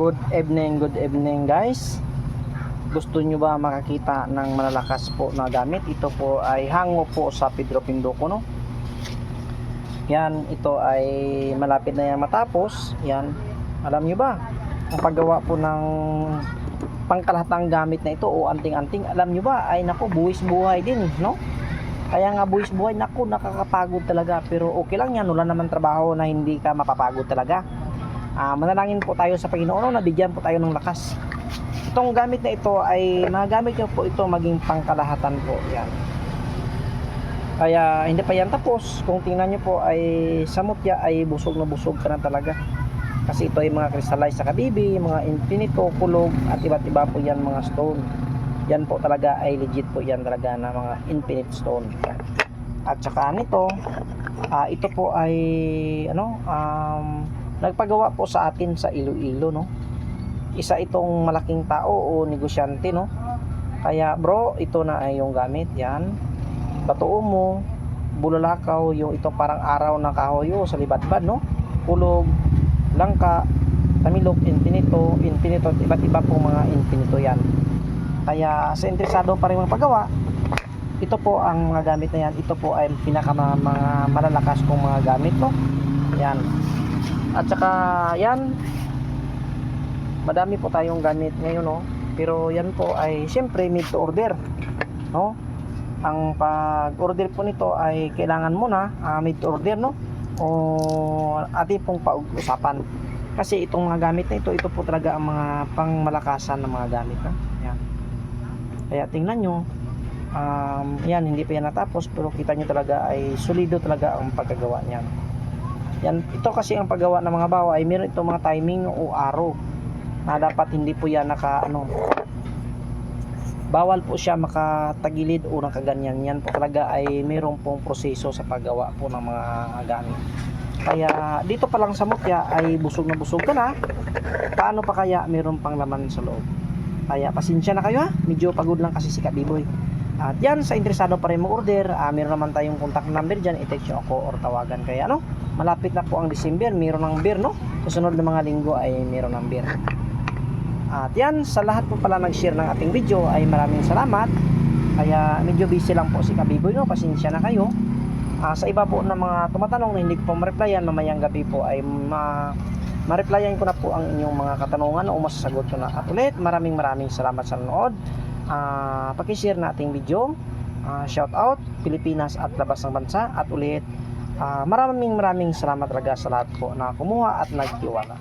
Good evening, good evening guys. Gusto nyo ba makakita ng malalakas po na gamit? Ito po ay hango po sa Pedro Pindoco no. Yan, ito ay malapit na yan matapos. Yan, alam nyo ba? Ang paggawa po ng pangkalahatang gamit na ito o anting-anting, alam nyo ba? Ay nako, buwis buhay din, no? Kaya nga buwis buhay, naku, nakakapagod talaga. Pero okay lang yan, wala naman trabaho na hindi ka mapapagod talaga. Ah, manalangin po tayo sa Panginoon na bigyan po tayo ng lakas. Itong gamit na ito ay magamit nyo po ito maging pangkalahatan po. Yan. Kaya hindi pa yan tapos. Kung tingnan nyo po ay sa mutya ay busog na busog ka na talaga. Kasi ito ay mga crystallized sa kabibi, mga infinito, kulog at iba't iba po yan mga stone. Yan po talaga ay legit po yan talaga na mga infinite stone. At saka nito, ah, ito po ay ano, um, nagpagawa po sa atin sa Iloilo, no? Isa itong malaking tao o negosyante, no? Kaya bro, ito na ay yung gamit, yan. Batuo mo, bulalakaw, yung ito parang araw na kahoyo sa libadbad, no? Kulog, langka, tamilok, infinito, infinito, at iba't iba pong mga infinito yan. Kaya sa interesado pa rin mga paggawa, ito po ang mga gamit na yan. Ito po ay pinaka mga, mga malalakas kong mga gamit, no? Yan. At saka yan, madami po tayong gamit ngayon, no? Pero yan po ay siyempre made to order, no? Ang pag-order po nito ay kailangan muna uh, made to order, no? O ating pong pag-usapan. Kasi itong mga gamit na ito, ito po talaga ang mga pangmalakasan ng mga gamit, no? Yan. Kaya tingnan nyo, um, yan, hindi pa yan natapos, pero kita nyo talaga ay solido talaga ang pagkagawa niyan. Yan, ito kasi ang paggawa ng mga bawa ay meron itong mga timing o araw na dapat hindi po yan naka ano bawal po siya makatagilid o nakaganyan. Yan po talaga ay meron pong proseso sa paggawa po ng mga gamit. Kaya dito pa lang sa mutya ay busog na busog ka na. Paano pa kaya meron pang laman sa loob? Kaya pasensya na kayo ha? Medyo pagod lang kasi si Kabiboy at yan sa interesado pa rin mag-order ah, meron naman tayong contact number dyan i-text nyo ako or tawagan kaya ano malapit na po ang December meron ng beer no susunod na mga linggo ay meron ng beer at yan, sa lahat po pala nag-share ng ating video ay maraming salamat. Kaya medyo busy lang po si Kabiboy no, pasensya na kayo. Ah, sa iba po ng mga tumatanong na hindi ko po ma-replyan, mamayang gabi po ay ma ma-replyan ko na po ang inyong mga katanungan o masasagot ko na. At ulit, maraming maraming salamat sa nanood uh, pakishare na ating video. Uh, shout out Pilipinas at labas ng bansa. At ulit uh, maraming maraming salamat talaga sa lahat po na kumuha at nagtiwala.